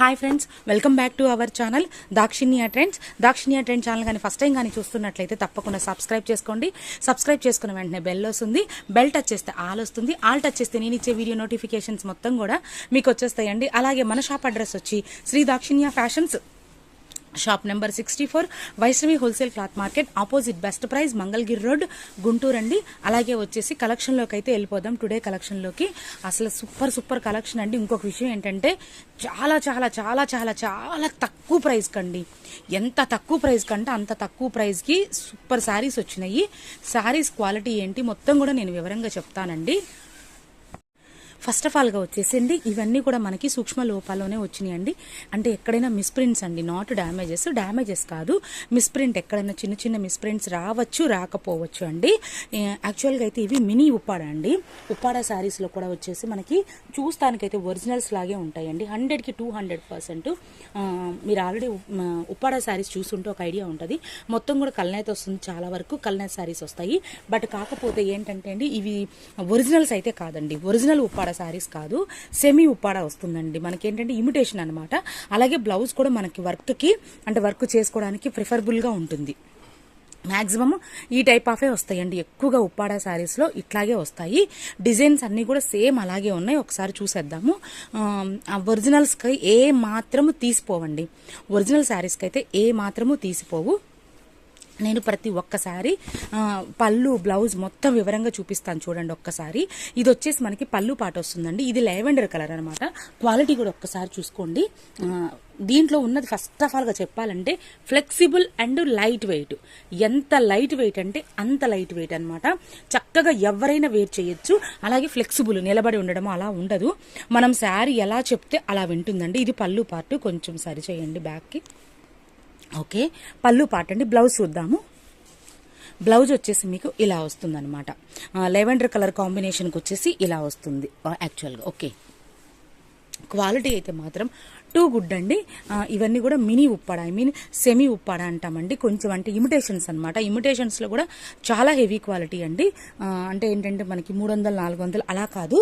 Hi friends welcome back to our channel Dakshinya trends Dakshinya trend channel కానీ first time కానీ చూస్తున్నట్లయితే తప్పకుండా subscribe చేసుకోండి. సబ్స్క్రైబ్ చేసుకున్న వెంటనే బెల్ వస్తుంది. బెల్ టచ్ చేస్తే ఆల్ వస్తుంది. ఆల్ టచ్ చేస్తే నేను ఇచ్చే వీడియో నోటిఫికేషన్స్ మొత్తం కూడా మీకు వచ్చేస్తాయండి. అలాగే మన షాప్ అడ్రస్ వచ్చి Sri Dakshinya fashions shop number sixty four Vaishnavi wholesale cloth market opposite best price Mangalagiri road Guntur అండి. అలాగే వచ్చేసి కలెక్షన్లోకి అయితే వెళ్ళిపోదాం. టుడే కలెక్షన్లోకి అసలు సూపర్ సూపర్ కలెక్షన్ అండి. ఇంకొక విషయం ఏంటంటే చాలా చాలా చాలా చాలా చాలా తక్కువ ప్రైస్ కండి. ఎంత తక్కువ ప్రైస్ కంటే అంత తక్కువ ప్రైస్కి సూపర్ శారీస్ వచ్చినాయి. శారీస్ క్వాలిటీ ఏంటి మొత్తం కూడా నేను వివరంగా చెప్తానండి. ఫస్ట్ ఆఫ్ ఆల్గా వచ్చేసండి ఇవన్నీ కూడా మనకి సూక్ష్మ లోపాల్లోనే వచ్చినాయండి. అంటే ఎక్కడైనా మిస్ప్రింట్స్ అండి నాట్ డ్యామేజెస్ డ్యామేజెస్ కాదు. మిస్ప్రింట్ ఎక్కడైనా చిన్న చిన్న మిస్ప్రింట్స్ రావచ్చు రాకపోవచ్చు అండి. యాక్చువల్గా అయితే ఇవి మినీ ఉప్పాడ అండి. ఉప్పాడ శారీస్లో కూడా వచ్చేసి మనకి చూస్తానికైతే ఒరిజినల్స్ లాగే ఉంటాయండి. హండ్రెడ్కి టూ హండ్రెడ్ పర్సెంట్ మీరు ఆల్రెడీ ఉప్పాడ శారీస్ చూస్తుంటే ఒక ఐడియా ఉంటుంది. మొత్తం కూడా కల్నేత వస్తుంది చాలా వరకు కల్నేత శారీస్ వస్తాయి. బట్ కాకపోతే ఏంటంటే అండి ఇవి ఒరిజినల్స్ అయితే కాదండి. ఒరిజినల్ ఉప్పాడ శారీస్ కాదు సెమీ ఉప్పాడ వస్తుందండి. మనకి ఏంటంటే ఇమిటేషన్ అనమాట అలాగే బ్లౌజ్ కూడా మనకి వర్క్కి అంటే వర్క్ చేసుకోవడానికి ప్రిఫరబుల్గా ఉంటుంది. మ్యాక్సిమమ్ ఈ టైప్ ఆఫే వస్తాయండి. ఎక్కువగా ఉప్పాడ శారీస్లో ఇట్లాగే వస్తాయి. డిజైన్స్ అన్నీ కూడా సేమ్ అలాగే ఉన్నాయి. ఒకసారి చూసేద్దాము. ఆ ఒరిజినల్స్కి ఏ మాత్రము తీసిపోవండి. ఒరిజినల్ శారీస్కి అయితే ఏ మాత్రము తీసిపోవు. నేను ప్రతి ఒక్కసారి పళ్ళు బ్లౌజ్ మొత్తం వివరంగా చూపిస్తాను చూడండి ఒక్కసారి. ఇది వచ్చేసి మనకి పళ్ళు పాట వస్తుందండి. ఇది లెవెండర్ కలర్ అనమాట క్వాలిటీ కూడా ఒక్కసారి చూసుకోండి. దీంట్లో ఉన్నది ఫస్ట్ ఆఫ్ ఆల్గా చెప్పాలంటే ఫ్లెక్సిబుల్ అండ్ లైట్ వెయిట్. ఎంత లైట్ వెయిట్ అంటే అంత లైట్ వెయిట్ అనమాట చక్కగా ఎవరైనా వేర్ చేయొచ్చు. అలాగే ఫ్లెక్సిబుల్ నిలబడి ఉండడం అలా ఉండదు. మనం శారీ ఎలా చెప్తే అలా వింటుందండి. ఇది పళ్ళు పార్ట్ కొంచెం సరి చేయండి బ్యాక్కి. ఓకే. పళ్ళు పాట అండి బ్లౌజ్ చూద్దాము. బ్లౌజ్ వచ్చేసి మీకు ఇలా వస్తుంది అనమాట లెవెండర్ కలర్ కాంబినేషన్కి వచ్చేసి ఇలా వస్తుంది యాక్చువల్గా. ఓకే. క్వాలిటీ అయితే మాత్రం టూ గుడ్ అండి. ఇవన్నీ కూడా mini Uppada I mean semi Uppada అంటామండి. కొంచెం అంటే ఇమిటేషన్స్ అనమాట ఇమిటేషన్స్లో కూడా చాలా హెవీ క్వాలిటీ అండి. అంటే ఏంటంటే మనకి మూడు వందలు నాలుగు వందలు అలా కాదు.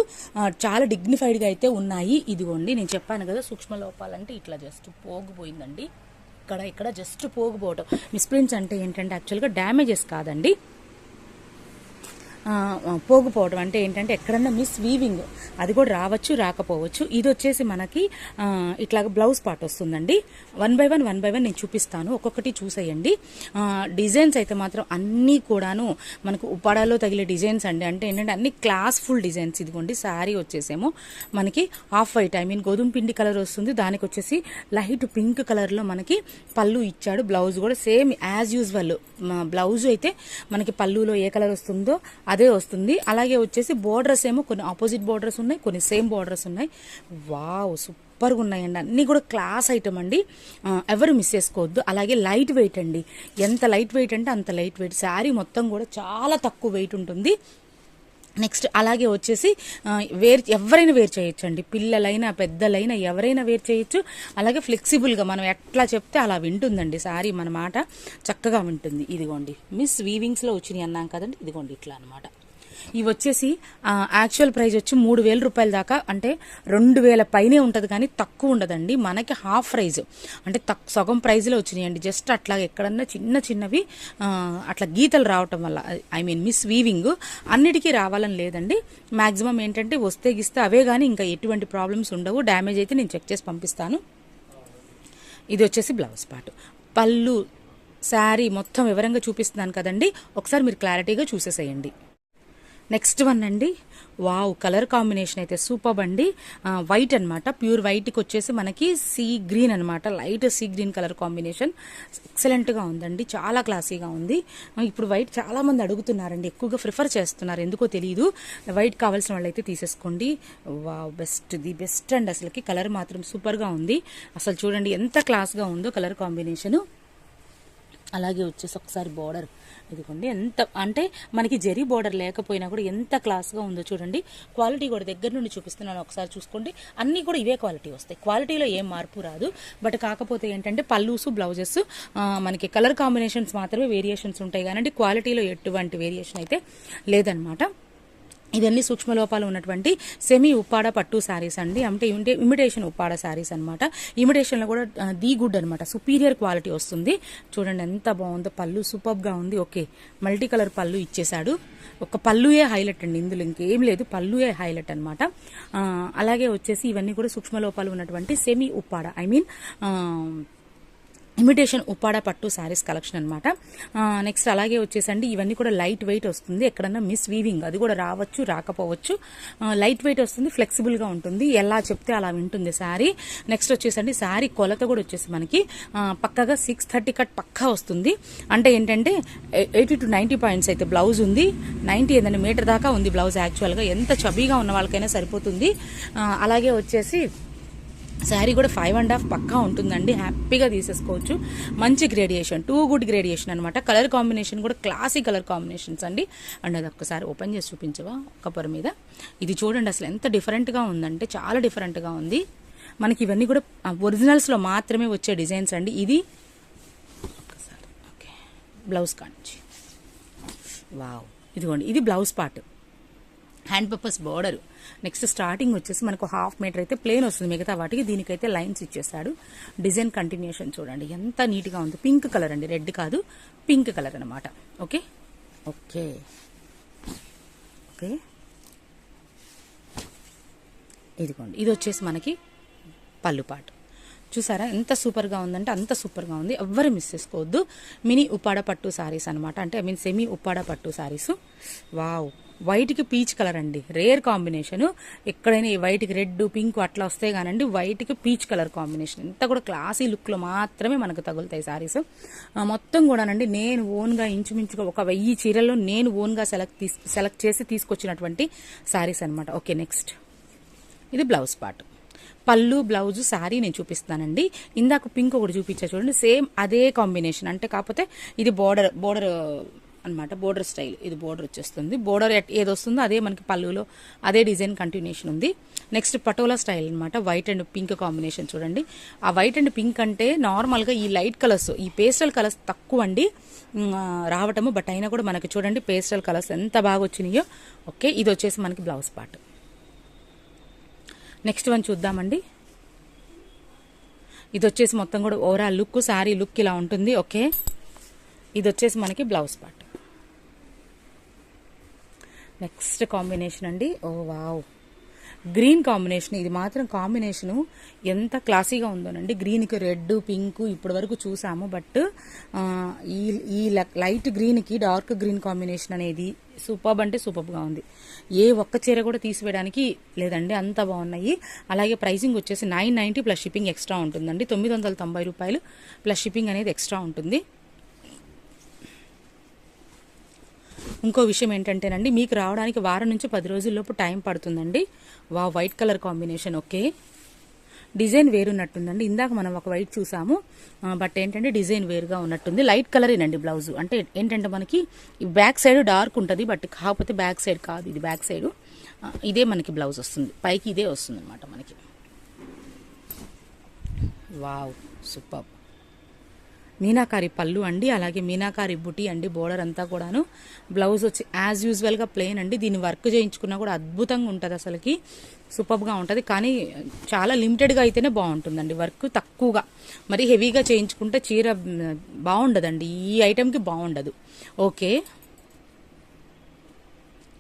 చాలా డిగ్నిఫైడ్గా అయితే ఉన్నాయి. ఇదిగోండి నేను చెప్పాను కదా సూక్ష్మ లోపాలంటే ఇట్లా జస్ట్ పోగిపోయిందండి. ఇక్కడ ఇక్కడ జస్ట్ పోగుపోవటం. మిస్ప్రింట్స్ అంటే ఏంటంటే యాక్చువల్గా డ్యామేజెస్ కాదండి. పోగుపోవడం అంటే ఏంటంటే ఎక్కడన్నా మిస్ వీవింగ్ అది కూడా రావచ్చు రాకపోవచ్చు. ఇది వచ్చేసి మనకి ఇట్లాగ బ్లౌజ్ పార్ట్ వస్తుందండి. One by one one by one నేను చూపిస్తాను. ఒక్కొక్కటి చూసేయండి. డిజైన్స్ అయితే మాత్రం అన్నీ కూడాను మనకు ఉపాడాలో తగిలే డిజైన్స్ అండి. అంటే ఏంటంటే అన్ని క్లాస్ఫుల్ డిజైన్స్ ఇదిగోండి శారీ వచ్చేసేమో మనకి హాఫ్ వైట్ ఐ మీన్ గోధుమ పిండి కలర్ వస్తుంది. దానికి వచ్చేసి లైట్ పింక్ కలర్లో మనకి పళ్ళు ఇచ్చాడు. బ్లౌజ్ కూడా సేమ్ యాజ్ యూజువల్ బ్లౌజ్ అయితే మనకి పళ్ళులో ఏ కలర్ వస్తుందో అదే వస్తుంది. అలాగే వచ్చేసి బోర్డర్స్ ఏమో కొన్ని ఆపోజిట్ బోర్డర్స్ ఉన్నాయి కొన్ని సేమ్ బోర్డర్స్ ఉన్నాయి. వావ్ సూపర్గా ఉన్నాయండి అన్నీ కూడా క్లాస్ ఐటమ్ అండి. ఎవరు మిస్ చేసుకోవద్దు. అలాగే లైట్ వెయిట్ అండి. ఎంత లైట్ వెయిట్ అంటే అంత లైట్ వెయిట్ శారీ మొత్తం కూడా చాలా తక్కువ వెయిట్ ఉంటుంది. నెక్స్ట్ అలాగే వచ్చేసి వేర్ ఎవరైనా వేర్ చేయొచ్చండి. పిల్లలైనా పెద్దలైనా ఎవరైనా వేర్ చేయొచ్చు. అలాగే ఫ్లెక్సిబుల్గా మనం ఎట్లా చెప్తే అలా వింటుందండి. సారీ మన మాట చక్కగా వింటుంది. ఇదిగోండి మిస్ వీవింగ్స్లో వచ్చినాయి అన్నాం కదండి. ఇదిగోండి ఇట్లా అనమాట ఇవి వచ్చేసి యాక్చువల్ ప్రైస్ వచ్చి మూడు వేల రూపాయల దాకా. అంటే రెండు వేల పైనే ఉంటుంది కానీ తక్కువ ఉండదండి. మనకి హాఫ్ ప్రైజ్ అంటే తక్ సగం ప్రైజ్లో వచ్చినాయండి. జస్ట్ అట్లా ఎక్కడన్నా చిన్న చిన్నవి అట్లా గీతలు రావటం వల్ల ఐ మీన్ మిస్ వీవింగ్ అన్నిటికీ రావాలని లేదండి. మ్యాక్సిమం ఏంటంటే వస్తే గిస్తే అవే కానీ ఇంకా ఎటువంటి ప్రాబ్లమ్స్ ఉండవు. డ్యామేజ్ అయితే నేను చెక్ చేసి పంపిస్తాను. ఇది వచ్చేసి బ్లౌజ్ పార్ట్ పళ్ళు శారీ మొత్తం వివరంగా చూపిస్తున్నాను కదండి. ఒకసారి మీరు క్లారిటీగా చూసేసేయండి. నెక్స్ట్ వన్ అండి. వావ్ కలర్ కాంబినేషన్ అయితే సూపర్ అండి. వైట్ అనమాట ప్యూర్ వైట్కి వచ్చేసి మనకి సీ గ్రీన్ అనమాట light sea green colour combination. ఎక్సలెంట్గా ఉందండి. చాలా క్లాసీగా ఉంది. ఇప్పుడు వైట్ చాలామంది అడుగుతున్నారండి. ఎక్కువగా ప్రిఫర్ చేస్తున్నారు. ఎందుకో తెలియదు వైట్ కావాల్సిన వాళ్ళైతే తీసేసుకోండి. Wow best. ది బెస్ట్ అండి అసలుకి. కలర్ మాత్రం సూపర్గా ఉంది. అసలు చూడండి ఎంత క్లాస్గా ఉందో కలర్ కాంబినేషను. అలాగే వచ్చేసి ఒకసారి బోర్డర్. ఇదిగోండి ఎంత అంటే మనకి జరీ బోర్డర్ లేకపోయినా కూడా ఎంత క్లాస్గా ఉందో చూడండి. క్వాలిటీ కూడా దగ్గర నుండి చూపిస్తున్నాను ఒకసారి చూసుకోండి. అన్నీ కూడా ఇవే క్వాలిటీ వస్తాయి. క్వాలిటీలో ఏం మార్పు రాదు. బట్ కాకపోతే ఏంటంటే పల్లూస్ బ్లౌజెస్ మనకి కలర్ కాంబినేషన్స్ మాత్రమే వేరియేషన్స్ ఉంటాయి. కానీ క్వాలిటీలో ఎటువంటి వేరియేషన్ అయితే లేదనమాట ఇవన్నీ సూక్ష్మ లోపాలు ఉన్నటువంటి సెమీ ఉప్పాడ పట్టు శారీస్ అండి. అంటే ఇమిటే ఇమిటేషన్ ఉప్పాడ శారీస్ అనమాట ఇమిటేషన్లో కూడా ది గుడ్ అనమాట సుపీరియర్ క్వాలిటీ వస్తుంది. చూడండి ఎంత బాగుందో పళ్ళు సూపర్గా ఉంది. ఓకే. మల్టీ కలర్ పళ్ళు ఇచ్చేశాడు. ఒక పళ్ళుయే హైలైట్ అండి. ఇందులో ఇంకేం లేదు. పళ్ళుయే హైలైట్ అనమాట అలాగే వచ్చేసి ఇవన్నీ కూడా సూక్ష్మ లోపాలు ఉన్నటువంటి semi Uppada. I mean imitation Uppada పట్టు శారీస్ కలెక్షన్ అనమాట నెక్స్ట్ అలాగే వచ్చేసండి ఇవన్నీ కూడా లైట్ వెయిట్ వస్తుంది. ఎక్కడన్నా మిస్ వీవింగ్ అది కూడా రావచ్చు రాకపోవచ్చు. లైట్ వెయిట్ వస్తుంది ఫ్లెక్సిబుల్గా ఉంటుంది. ఎలా చెప్తే అలా వింటుంది శారీ. నెక్స్ట్ వచ్చేసండి శారీ కొలత కూడా వచ్చేసి మనకి పక్కగా సిక్స్ థర్టీ కట్ పక్కా వస్తుంది. అంటే ఏంటంటే ఎయిటీ టు నైంటీ పాయింట్స్ అయితే బ్లౌజ్ ఉంది. నైంటీ ఏంటంటే మీటర్ దాకా ఉంది బ్లౌజ్ యాక్చువల్గా ఎంత చబీగా ఉన్న వాళ్ళకైనా సరిపోతుంది. అలాగే వచ్చేసి శారీ కూడా ఫైవ్ అండ్ హాఫ్ పక్కా ఉంటుందండి. హ్యాపీగా తీసేసుకోవచ్చు. మంచి గ్రేడియేషన్ టూ గుడ్ గ్రేడియేషన్ అనమాట కలర్ కాంబినేషన్ కూడా క్లాసీ కలర్ కాంబినేషన్స్ అండి. అండ్ అది ఒక్కసారి ఓపెన్ చేసి చూపించవా? ఒక్క పొర మీద. ఇది చూడండి అసలు ఎంత డిఫరెంట్గా ఉందంటే చాలా డిఫరెంట్గా ఉంది. మనకి ఇవన్నీ కూడా ఒరిజినల్స్లో మాత్రమే వచ్చే డిజైన్స్ అండి. ఇది ఒక్కసారి ఓకే. బ్లౌజ్ కానించి. వావ్ ఇదిగోండి ఇది blouse part hand purpose border next starting వచ్చేసి మనకు హాఫ్ మీటర్ అయితే ప్లేన్ వస్తుంది. మిగతా వాటికి దీనికైతే లైన్స్ ఇచ్చేసాడు డిజైన్ కంటిన్యూషన్ చూడండి. ఎంత నీట్గా ఉంది. పింక్ కలర్ అండి. రెడ్ కాదు. పింక్ కలర్ అనమాట ఓకే ఓకే ఓకే ఇదిగోండి. ఇది వచ్చేసి మనకి పళ్ళు పాటు చూసారా? ఎంత సూపర్గా ఉందంటే అంత సూపర్గా ఉంది. ఎవ్వరు మిస్ చేసుకోవద్దు. మినీ ఉప్పాడ పట్టు సారీస్ అనమాట అంటే ఐ మీన్ సెమీ ఉప్పాడ పట్టు శారీస్ వావ్! వైట్కి పీచ్ కలర్ అండి. Rare combination. ఎక్కడైనా ఈ వైట్కి రెడ్ పింక్ అట్లా వస్తే కానండి వైట్కి పీచ్ కలర్ కాంబినేషన్. ఇంత కూడా క్లాసీ లుక్లో మాత్రమే మనకు తగులుతాయి శారీస్ మొత్తం కూడానండి నేను ఓన్గా ఇంచుమించుగా ఒక వెయ్యి చీరల్లో నేను ఓన్గా సెలెక్ట్ సెలెక్ట్ చేసి తీసుకొచ్చినటువంటి శారీస్ అనమాట ఓకే నెక్స్ట్. ఇది blouse part. Pallu blouse sari నేను చూపిస్తానండి. ఇందాక పింక్ ఒకటి చూపించా చూడండి సేమ్ అదే కాంబినేషన్. అంటే కాకపోతే ఇది బోర్డర్ బోర్డర్ అన్నమాట బోర్డర్ స్టైల్. ఇది బోర్డర్ వచ్చేస్తుంది. బోర్డర్ ఏది వస్తుందో అదే మనకి పళ్ళులో అదే డిజైన్ కంటిన్యూషన్ ఉంది. నెక్స్ట్ పటోలా స్టైల్ అనమాట వైట్ అండ్ పింక్ కాంబినేషన్ చూడండి. ఆ వైట్ అండ్ పింక్ అంటే నార్మల్గా ఈ లైట్ కలర్స్ ఈ పేస్టల్ కలర్స్ తక్కువ అండి. రావటము బట్ అయినా కూడా మనకి చూడండి పేస్టల్ కలర్స్ ఎంత బాగా వచ్చినాయో. ఓకే ఇది వచ్చేసి మనకి బ్లౌజ్ పార్ట్. నెక్స్ట్ వన్ చూద్దామండి. ఇది వచ్చేసి మొత్తం కూడా ఓవరాల్ లుక్ శారీ లుక్ ఇలా ఉంటుంది ఓకే. ఇది వచ్చేసి మనకి బ్లౌజ్ పార్ట్. నెక్స్ట్ కాంబినేషన్ అండి. Oh wow. Green combination. ఇది మాత్రం కాంబినేషను ఎంత క్లాసీగా ఉందోనండి గ్రీన్కి రెడ్ పింక్ ఇప్పటి వరకు చూసాము. బట్ ఈ ఈ లైట్ గ్రీన్కి డార్క్ గ్రీన్ కాంబినేషన్ అనేది సూపర్బ్ అంటే సూపర్బ్గా ఉంది. ఏ ఒక్క చీర కూడా తీసివేయడానికి లేదండి. అంత బాగున్నాయి. అలాగే ప్రైసింగ్ వచ్చేసి nine ninety plus shipping extra ఉంటుందండి. తొమ్మిది వందల తొంభై రూపాయలు ప్లస్ షిప్పింగ్ అనేది ఎక్స్ట్రా ఉంటుంది. ఇంకో విషయం ఏంటంటేనండి మీకు రావడానికి వారం నుంచి పది రోజుల్లోపు టైం పడుతుందండి. వా white colour combination okay. Design వేరున్నట్టుందండి. ఇందాక మనం ఒక వైట్ చూసాము. బట్ ఏంటంటే డిజైన్ వేరుగా ఉన్నట్టుంది. లైట్ కలరేనండి బ్లౌజ్. అంటే ఏంటంటే మనకి బ్యాక్ సైడ్ డార్క్ ఉంటుంది బట్ కాకపోతే బ్యాక్ సైడ్ కాదు ఇది బ్యాక్ సైడ్. ఇదే మనకి బ్లౌజ్ వస్తుంది. పైకి ఇదే వస్తుంది అనమాట మనకి. Wow super. మీనాకారి పళ్ళు అండి అలాగే మీనాకారి బుటీ అండి బోర్డర్ అంతా కూడాను. బ్లౌజ్ వచ్చి యాజ్ యూజువల్గా ప్లెయిన్ అండి. దీన్ని వర్క్ చేయించుకున్నా కూడా అద్భుతంగా ఉంటుంది అసలుకి. సూపర్గా ఉంటుంది. కానీ చాలా లిమిటెడ్గా అయితేనే బాగుంటుందండి. వర్క్ తక్కువగా. మరి హెవీగా చేయించుకుంటే చీర బాగుండదండి. ఈ ఐటెంకి బాగుండదు. ఓకే.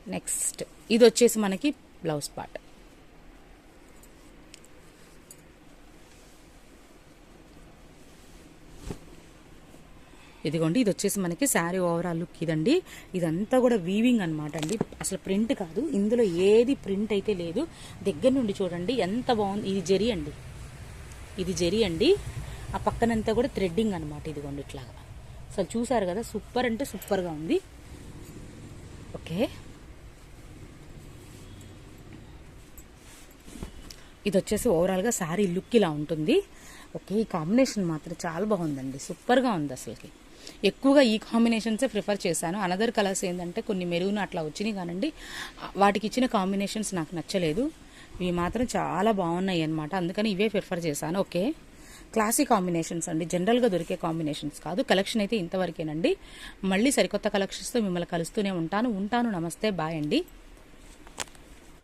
నెక్స్ట్ ఇది వచ్చేసి మనకి బ్లౌజ్ పార్ట్ ఇదిగోండి ఇది వచ్చేసి మనకి శారీ ఓవరాల్ లుక్ ఇదండి. ఇదంతా కూడా వీవింగ్ అనమాట అండి. అసలు ప్రింట్ కాదు ఇందులో ఏది ప్రింట్ అయితే లేదు. దగ్గర నుండి చూడండి ఎంత బాగుంది. ఇది జరి అండి. ఇది జరి అండి. ఆ పక్కనంతా కూడా థ్రెడ్డింగ్ అనమాట ఇదిగోండి ఇట్లాగా. అసలు చూసారు కదా సూపర్ అంటే సూపర్గా ఉంది. ఓకే. ఇది వచ్చేసి ఓవరాల్గా శారీ లుక్ ఇలా ఉంటుంది. ఓకే ఈ కాంబినేషన్ మాత్రం చాలా బాగుందండి. సూపర్గా ఉంది అసలుకి. ఎక్కువగా ఈ కాంబినేషన్సే ప్రిఫర్ చేశాను. అనదర్ కలర్స్ ఏంటంటే కొన్ని మెరుగును అట్లా వచ్చినాయి కానండి. వాటికి ఇచ్చిన కాంబినేషన్స్ నాకు నచ్చలేదు. ఇవి మాత్రం చాలా బాగున్నాయి అనమాట అందుకని ఇవే ప్రిఫర్ చేశాను. ఓకే. క్లాసీ కాంబినేషన్స్ అండి. జనరల్గా దొరికే కాంబినేషన్స్ కాదు. కలెక్షన్ అయితే ఇంతవరకేనండి. మళ్ళీ సరికొత్త కలెక్షన్స్తో మిమ్మల్ని కలుస్తూనే ఉంటాను. ఉంటాను. నమస్తే. బాయ్ అండి.